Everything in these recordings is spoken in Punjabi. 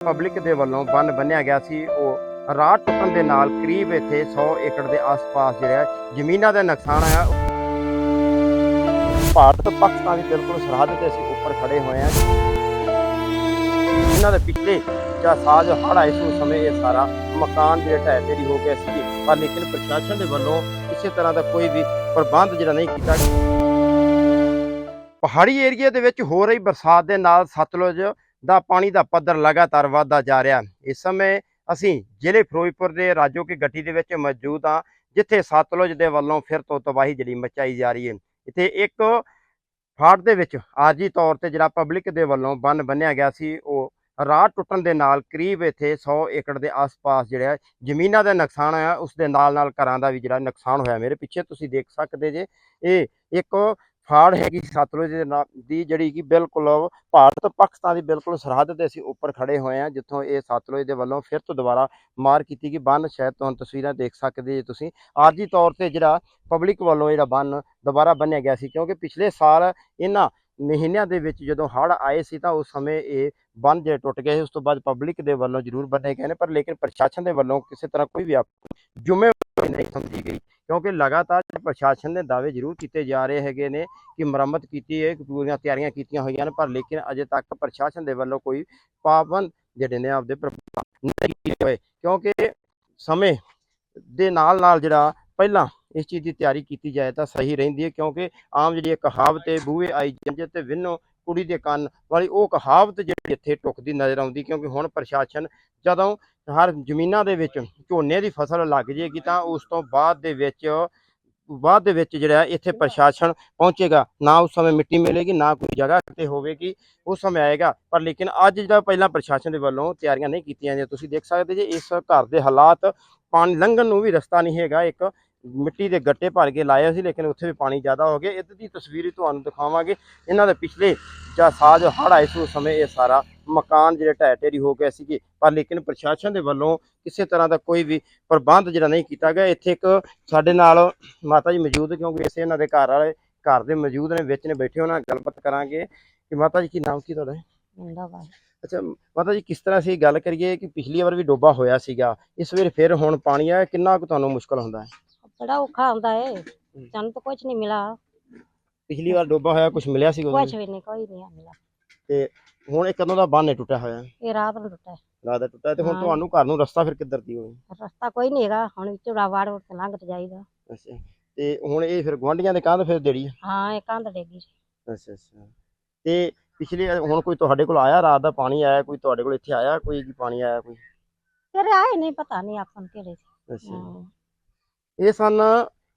ਪਬਲਿਕ ਦੇ ਵੱਲੋਂ ਬੰਨ ਬੰਨਿਆ ਗਿਆ ਸੀ। ਉਹ ਰਾਹ ਟੁੱਟਣ ਦੇ ਨਾਲ ਕਰੀਬ ਇੱਥੇ 100 ਏਕੜ ਦੇ ਆਸ-ਪਾਸ ਜਿਹੜਾ ਜ਼ਮੀਨਾਂ ਦਾ ਨੁਕਸਾਨ ਆਇਆ ਭਾਰਤ ਪਾਕਿਸਤਾਨ ਦੀ ਬਿਲਕੁਲ ਸਰਹੱਦ ਤੇ ਅਸੀਂ ਉੱਪਰ ਖੜੇ ਹੋਏ ਹਾਂ। ਇਹਨਾਂ ਦੇ ਪਿਛਲੇ ਜਾਂ ਸਾਜ ਹੜ੍ਹ ਆਏ ਸੀ ਉਸ ਸਮੇਂ ਇਹ ਸਾਰਾ ਮਕਾਨ ਜਿਹੜੇ ਢਹਿ ਢੇਰੀ ਹੋ ਗਿਆ ਸੀ। ਪਰ ਲੇਕਿਨ ਪ੍ਰਸ਼ਾਸਨ ਦੇ ਵੱਲੋਂ ਕਿਸੇ ਤਰ੍ਹਾਂ ਦਾ ਕੋਈ ਵੀ ਪ੍ਰਬੰਧ ਜਿਹੜਾ ਨਹੀਂ ਕੀਤਾ ਪਹਾੜੀ ਏਰੀਆ ਦੇ ਵਿੱਚ ਹੋ ਰਹੀ ਬਰਸਾਤ ਦੇ ਨਾਲ ਸਤਲੁਜ ਦਾ ਪਾਣੀ ਦਾ ਪੱਧਰ ਲਗਾਤਾਰ ਵਧਦਾ ਜਾ ਰਿਹਾ। ਇਸ ਸਮੇਂ ਅਸੀਂ ਜ਼ਿਲ੍ਹੇ ਫਿਰੋਜ਼ਪੁਰ ਦੇ ਰਾਜੋ ਕੀ ਗੱਟੀ ਦੇ ਵਿੱਚ ਮੌਜੂਦ ਹਾਂ, ਜਿੱਥੇ ਸਤਲੁਜ ਦੇ ਵੱਲੋਂ ਫਿਰ ਤੋਂ ਤਬਾਹੀ ਜਿਹੜੀ ਮਚਾਈ ਜਾ ਰਹੀ ਹੈ। ਇੱਥੇ ਇੱਕ ਫਾੜ ਦੇ ਵਿੱਚ ਆਰਜੀ ਤੌਰ ਤੇ ਜਿਹੜਾ ਪਬਲਿਕ ਦੇ ਵੱਲੋਂ ਬੰਨ ਬੰਨਿਆ ਗਿਆ ਸੀ, ਉਹ ਰਾਹ ਟੁੱਟਣ ਦੇ ਨਾਲ ਕਰੀਬ ਇੱਥੇ 100 ਏਕੜ ਦੇ ਆਸ-ਪਾਸ ਜਿਹੜਾ ਜ਼ਮੀਨਾਂ ਦਾ ਨੁਕਸਾਨ ਹੋਇਆ। ਉਸ ਦੇ ਨਾਲ ਨਾਲ ਘਰਾਂ ਦਾ ਵੀ ਜਿਹੜਾ ਨੁਕਸਾਨ ਹੋਇਆ। ਮੇਰੇ ਪਿੱਛੇ ਤੁਸੀਂ ਦੇਖ ਸਕਦੇ ਜੇ, ਇਹ ਇੱਕ ਫਾੜ ਹੈਗੀ ਸਤਲੁਜ ਦੇ ਨਾਲ ਦੀ ਜਿਹੜੀ ਕਿ ਬਿਲਕੁਲ ਭਾਰਤ ਪਾਕਿਸਤਾਨ ਦੀ ਬਿਲਕੁਲ ਸਰਹੱਦ ਤੇ ਅਸੀਂ ਉੱਪਰ ਖੜੇ ਹੋਏ ਹਾਂ, ਜਿੱਥੋਂ ਇਹ ਸਤਲੁਜ ਦੇ ਵੱਲੋਂ ਫਿਰ ਤੋਂ ਦੁਬਾਰਾ ਮਾਰ ਕੀਤੀ ਗਈ। ਬੰਨ ਸ਼ਾਇਦ ਤੁਹਾਨੂੰ ਤਸਵੀਰਾਂ ਦੇਖ ਸਕਦੇ ਜੇ ਤੁਸੀਂ। ਆਰਜੀ ਤੌਰ ਤੇ ਜਿਹੜਾ ਪਬਲਿਕ ਵੱਲੋਂ ਜਿਹੜਾ ਬੰਨ ਦੁਬਾਰਾ ਬੰਨਿਆ ਗਿਆ ਸੀ, ਕਿਉਂਕਿ ਪਿਛਲੇ ਸਾਲ ਇਹਨਾਂ ਮਹੀਨਿਆਂ ਦੇ ਵਿੱਚ ਜਦੋਂ ਹੜ੍ਹ ਆਏ ਸੀ ਤਾਂ ਉਸ ਸਮੇਂ ਇਹ ਬੰਨ ਜਿਹੜੇ ਟੁੱਟ ਗਏ ਸੀ, ਉਸ ਤੋਂ ਬਾਅਦ ਪਬਲਿਕ ਦੇ ਵੱਲੋਂ ਜ਼ਰੂਰ ਬੰਨੇ ਗਏ ਨੇ, ਪਰ ਲੇਕਿਨ ਪ੍ਰਸ਼ਾਸਨ ਦੇ ਵੱਲੋਂ ਕਿਸੇ ਤਰ੍ਹਾਂ ਕੋਈ ਵੀ ਆਪ- ਨਹੀਂ ਸਮਝੀ ਗਈ। ਕਿਉਂਕਿ ਲਗਾਤਾਰ ਪ੍ਰਸ਼ਾਸਨ ਦੇ ਦਾਅਵੇ ਜ਼ਰੂਰ ਕੀਤੇ ਜਾ ਰਹੇ ਹੈਗੇ ਨੇ ਕਿ ਮੁਰੰਮਤ ਕੀਤੀ ਹੈ ਪੂਰੀਆਂ ਤਿਆਰੀਆਂ ਕੀਤੀਆਂ ਹੋਈਆਂ ਨੇ, ਪਰ ਲੇਕਿਨ ਅਜੇ ਤੱਕ ਪ੍ਰਸ਼ਾਸਨ ਦੇ ਵੱਲੋਂ ਕੋਈ ਪਾਬੰਦ ਜਿਹੜੇ ਨੇ ਆਪਦੇ ਪ੍ਰਬੰਧ ਨਹੀਂ ਹੋਏ। ਕਿਉਂਕਿ ਸਮੇਂ ਦੇ ਨਾਲ ਨਾਲ ਜਿਹੜਾ ਪਹਿਲਾਂ ਇਸ ਚੀਜ਼ ਦੀ ਤਿਆਰੀ ਕੀਤੀ ਜਾਏ ਤਾਂ ਸਹੀ ਰਹਿੰਦੀ ਹੈ, ਕਿਉਂਕਿ ਆਮ ਜਿਹੜੀ ਕਹਾਵਤ ਹੈ ਬੂਹੇ ਆਈ ਜੰਜੇ ਤੇ ਵਿੰਨੋ ਕੁੜੀ ਦੇ ਕੰਨ ਵਾਲੀ ਉਹ ਕਹਾਵਤ ਜਿਹੜੀ ਇੱਥੇ ਟੁਕਦੀ ਨਜ਼ਰ ਆਉਂਦੀ ਕਿਉਂਕਿ ਹੁਣ ਪ੍ਰਸ਼ਾਸਨ ਜਦੋਂ ਹਰ ਜ਼ਮੀਨਾਂ ਦੇ ਵਿੱਚ ਝੋਨੇ ਦੀ ਫਸਲ ਲੱਗ ਜੇਗੀ ਤਾਂ ਉਸ ਤੋਂ ਬਾਅਦ ਦੇ ਵਿੱਚ, ਬਾਅਦ ਦੇ ਵਿੱਚ ਜਿਹੜਾ ਇੱਥੇ ਪ੍ਰਸ਼ਾਸਨ ਪਹੁੰਚੇਗਾ, ਨਾ ਉਸ ਸਮੇਂ ਮਿੱਟੀ ਮਿਲੇਗੀ, ਨਾ ਕੋਈ ਜਗ੍ਹਾ ਕਿਤੇ ਹੋਵੇਗੀ, ਉਸ ਸਮੇਂ ਆਏਗਾ। ਪਰ ਲੇਕਿਨ ਅੱਜ ਜਿਹੜਾ ਪਹਿਲਾਂ ਪ੍ਰਸ਼ਾਸਨ ਦੇ ਵੱਲੋਂ ਤਿਆਰੀਆਂ ਨਹੀਂ ਕੀਤੀਆਂ ਜਾਂਦੀਆਂ, ਤੁਸੀਂ ਦੇਖ ਸਕਦੇ ਜੇ ਇਸ ਘਰ ਦੇ ਹਾਲਾਤ ਪਾਣੀ ਲੰਘਣ ਨੂੰ ਵੀ ਰਸਤਾ ਨਹੀਂ ਹੈਗਾ, ਇੱਕ ਮਿੱਟੀ ਦੇ ਗੱਟੇ ਭਰ ਕੇ ਲਾਏ ਸੀ ਲੇਕਿਨ ਉੱਥੇ ਵੀ ਪਾਣੀ ਜ਼ਿਆਦਾ ਹੋ ਗਿਆ। ਇੱਧਰ ਦੀ ਤਸਵੀਰ ਤੁਹਾਨੂੰ ਦਿਖਾਵਾਂਗੇ। ਇਹਨਾਂ ਦੇ ਪਿਛਲੇ ਜਾਂ ਸਾਜ ਹੜ੍ਹ ਆਏ ਸੀ ਉਸ ਸਮੇਂ ਇਹ ਸਾਰਾ ਮਕਾਨ ਜਿਹੜੇ ਢਹਿ ਢੇਰੀ ਹੋ ਗਏ ਸੀਗੇ। ਪਰ ਲੇਕਿਨ ਪ੍ਰਸ਼ਾਸਨ ਦੇ ਵੱਲੋਂ ਕਿਸੇ ਤਰ੍ਹਾਂ ਦਾ ਕੋਈ ਵੀ ਪ੍ਰਬੰਧ ਜਿਹੜਾ ਨਹੀਂ ਕੀਤਾ ਗਿਆ। ਇੱਥੇ ਇੱਕ ਸਾਡੇ ਨਾਲ ਮਾਤਾ ਜੀ ਮੌਜੂਦ ਕਿਉਂਕਿ ਇਸੇ ਇਹਨਾਂ ਦੇ ਘਰ ਵਾਲੇ ਘਰ ਦੇ ਮੌਜੂਦ ਨੇ ਵਿੱਚ ਨੇ ਬੈਠੇ ਉਹਨਾਂ ਨਾਲ ਗੱਲਬਾਤ ਕਰਾਂਗੇ। ਕਿ ਮਾਤਾ ਜੀ ਕੀ ਨਾਮ ਕੀ ਤੁਹਾਡਾ? ਮੁੰਡਾ ਅੱਛਾ ਮਾਤਾ ਜੀ ਕਿਸ ਤਰ੍ਹਾਂ ਅਸੀਂ ਗੱਲ ਕਰੀਏ ਕਿ ਪਿਛਲੀ ਵਾਰ ਵੀ ਡੋਬਾ ਹੋਇਆ ਸੀਗਾ ਇਸ ਵਾਰ ਫਿਰ ਹੁਣ ਪਾਣੀ ਆਇਆ ਕਿੰਨਾ ਕੁ ਤੁਹਾਨੂੰ ਮੁਸ਼ਕਲ ਹੁੰਦਾ ਹੈ? ਬੜਾ ਔਖਾ ਹੁੰਦਾ ਏ? ਸਾਨੂੰ ਤਾਂ ਕੁਝ ਨਹੀਂ ਮਿਲਾ ਪਿਛਲੀ ਵਾਰ ਡੋਬਾ ਹੋਇਆ ਕੁਝ ਮਿਲਿਆ ਸੀਗਾ ਕੁਝ? ਵੀ ਨਹੀਂ ਕੋਈ ਨਹੀਂ ਮਿਲਾ ਤੇ ਹੁਣ ਇਹ ਕਦੋਂ ਦਾ ਬੰਨ ਟੁੱਟਿਆ ਹੋਇਆ। ਇਹ ਰਾਤ ਨੂੰ ਟੁੱਟਾ ਲੱਗਦਾ ਟੁੱਟਾ ਤੇ ਹੁਣ। ਤੁਹਾਨੂੰ ਘਰ ਨੂੰ ਰਸਤਾ ਫਿਰ ਕਿੱਧਰ ਦੀ ਹੋਵੇ ਰਸਤਾ ਕੋਈ ਨਹੀਂ ਹੈਗਾ ਹੁਣ ਰਾ ਵਾੜ ਵੜ ਕੇ ਲੰਘ ਤੇ ਜਾਈਦਾ। ਅੱਛਾ। ਤੇ ਹੁਣ ਇਹ ਫਿਰ ਗੁਆਂਢੀਆਂ ਦੇ ਕੰਧ ਫਿਰ ਦੇੜੀ ਹੈ ਇਹ ਕੰਧ ਡੇਗੀ ਅੱਛਾ ਅੱਛਾ। ਤੇ ਪਿਛਲੇ ਹੁਣ ਕੋਈ ਤੁਹਾਡੇ ਕੋਲ ਆਇਆ ਰਾਤ ਦਾ ਪਾਣੀ ਆਇਆ ਕੋਈ ਤੁਹਾਡੇ ਕੋਲ ਇੱਥੇ ਆਇਆ ਕੋਈ ਕੀ ਪਾਣੀ ਆਇਆ ਕੋਈ? ਤੇਰੇ ਆਏ ਨਹੀਂ ਪਤਾ ਨਹੀਂ ਆਪਾਂ ਨੂੰ ਕਿਹੜੇ ਸੀ। ਅੱਛਾ। ਇਹ ਸਨ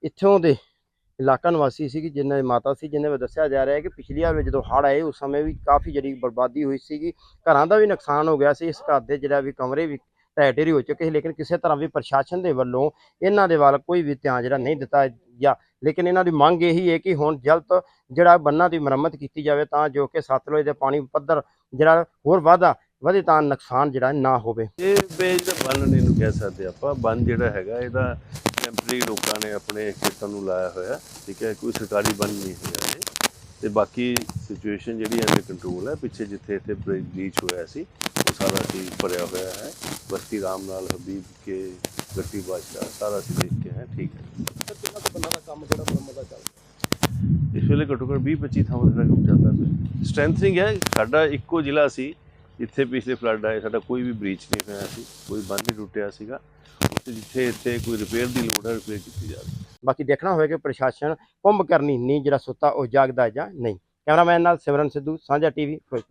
ਇੱਥੋਂ ਦੇ ਇਲਾਕਾ ਨਿਵਾਸੀ ਸੀ ਕਿ ਜਿਨ੍ਹਾਂ ਦੀ ਮਾਤਾ ਸੀ, ਜਿਨ੍ਹਾਂ ਵਿੱਚ ਦੱਸਿਆ ਜਾ ਰਿਹਾ ਹੈ ਕਿ ਪਿਛਲੀ ਵਾਰ ਜਦੋਂ ਹੜ੍ਹ ਆਏ, ਉਸ ਸਮੇਂ ਵੀ ਕਾਫੀ ਜਿਹੜੀ ਬਰਬਾਦੀ ਹੋਈ ਸੀਗੀ। ਘਰਾਂ ਦਾ ਵੀ ਨੁਕਸਾਨ ਹੋ ਗਿਆ ਸੀ, ਇਸ ਘਰ ਦੇ ਜਿਹੜਾ ਵੀ ਕਮਰੇ ਵੀ ਢਹਿ ਢੇਰੀ ਹੋ ਚੁੱਕੇ ਸੀ, ਲੇਕਿਨ ਕਿਸੇ ਤਰ੍ਹਾਂ ਵੀ ਪ੍ਰਸ਼ਾਸਨ ਦੇ ਵੱਲੋਂ ਇਹਨਾਂ ਦੇ ਵੱਲ ਕੋਈ ਵੀ ਧਿਆਨ ਜਿਹੜਾ ਨਹੀਂ ਦਿੱਤਾ ਗਿਆ। ਲੇਕਿਨ ਇਹਨਾਂ ਦੀ ਮੰਗ ਇਹੀ ਹੈ ਕਿ ਹੁਣ ਜਲਦ ਜਿਹੜਾ ਬੰਨਾਂ ਦੀ ਮੁਰੰਮਤ ਕੀਤੀ ਜਾਵੇ, ਤਾਂ ਜੋ ਕਿ ਸਤਲੁਜ ਦੇ ਪਾਣੀ ਪੱਧਰ ਜਿਹੜਾ ਹੋਰ ਵਾਧਾ ਵਧੇ, ਤਾਂ ਨੁਕਸਾਨ ਜਿਹੜਾ ਨਾ ਹੋਵੇ। ਇਹ ਬੇਜ ਬੰਨ ਨਹੀਂ ਨੂੰ ਕਹਿ ਸਕਦੇ ਆਪਾਂ। ਬੰਨ ਜਿਹੜਾ ਹੈਗਾ, ਇਹਦਾ ਟੈਂਪਰੇਰੀ ਲੋਕਾਂ ਨੇ ਆਪਣੇ ਖੇਤਾਂ ਨੂੰ ਲਾਇਆ ਹੋਇਆ ਠੀਕ ਹੈ ਕੋਈ ਸਰਕਾਰੀ ਬੰਨ ਨਹੀਂ ਹੋਇਆ ਇਹ ਤੇ ਬਾਕੀ ਸਿਚੁਏਸ਼ਨ ਜਿਹੜੀ ਹੈ ਕੰਟਰੋਲ ਹੈ। ਪਿੱਛੇ ਜਿੱਥੇ ਇੱਥੇ ਬਲੀਚ ਹੋਇਆ ਸੀ ਉਹ ਸਾਰਾ ਸੀ ਭਰਿਆ ਹੋਇਆ ਹੈ। ਬਸਤੀ ਰਾਮ ਨਾਲ ਹਬੀਬ ਕੇ ਗੱਟੀ ਬਾਦਸ਼ਾਹ ਸਾਰਾ ਸੀ ਦੇਖ ਕੇ ਹੈ ਠੀਕ ਹੈ। ਕਿੰਨਾ ਕੁ ਬੰਨਾਂ ਦਾ ਕੰਮ ਜਿਹੜਾ ਮੁਰੰਮਤ ਦਾ ਚੱਲਦਾ ਇਸ ਵੇਲੇ ਘੱਟੋ ਘੱਟ 20 25 ਥਾਵਾਂ ਤੇ ਕੰਮ ਚੱਲਦਾ ਪਿਆ। ਸਟਰੈਂਥਨਿੰਗ ਹੈ ਸਾਡਾ ਇੱਕੋ ਜ਼ਿਲ੍ਹਾ ਸੀ। ਜਿੱਥੇ ਪਿਛਲੇ ਫਲੱਡ ਆਏ ਸਾਡਾ ਕੋਈ ਵੀ ਬ੍ਰੀਚ ਨਹੀਂ ਹੋਇਆ ਸੀ ਕੋਈ ਬੰਨ ਨਹੀਂ ਟੁੱਟਿਆ ਸੀਗਾ। ਤੇ ਜਿੱਥੇ ਇੱਥੇ ਕੋਈ ਰਿਪੇਅਰ ਦੀ ਲੋੜ ਹੈ ਰਿਪੇਅਰ ਕੀਤੀ ਜਾਵੇ। ਬਾਕੀ ਦੇਖਣਾ ਹੋਵੇਗਾ ਕਿ ਪ੍ਰਸ਼ਾਸਨ ਕੁੰਭ ਕਰਨੀ ਨਹੀਂ ਜਿਹੜਾ ਸੁੱਤਾ ਉਹ ਜਾਗਦਾ ਜਾਂ ਨਹੀਂ। ਕੈਮਰਾਮੈਨ ਨਾਲ ਸਿਮਰਨ ਸਿੱਧੂ, ਸਾਂਝਾ ਟੀਵੀ ਫਿਰੋਜ਼ਪੁਰ।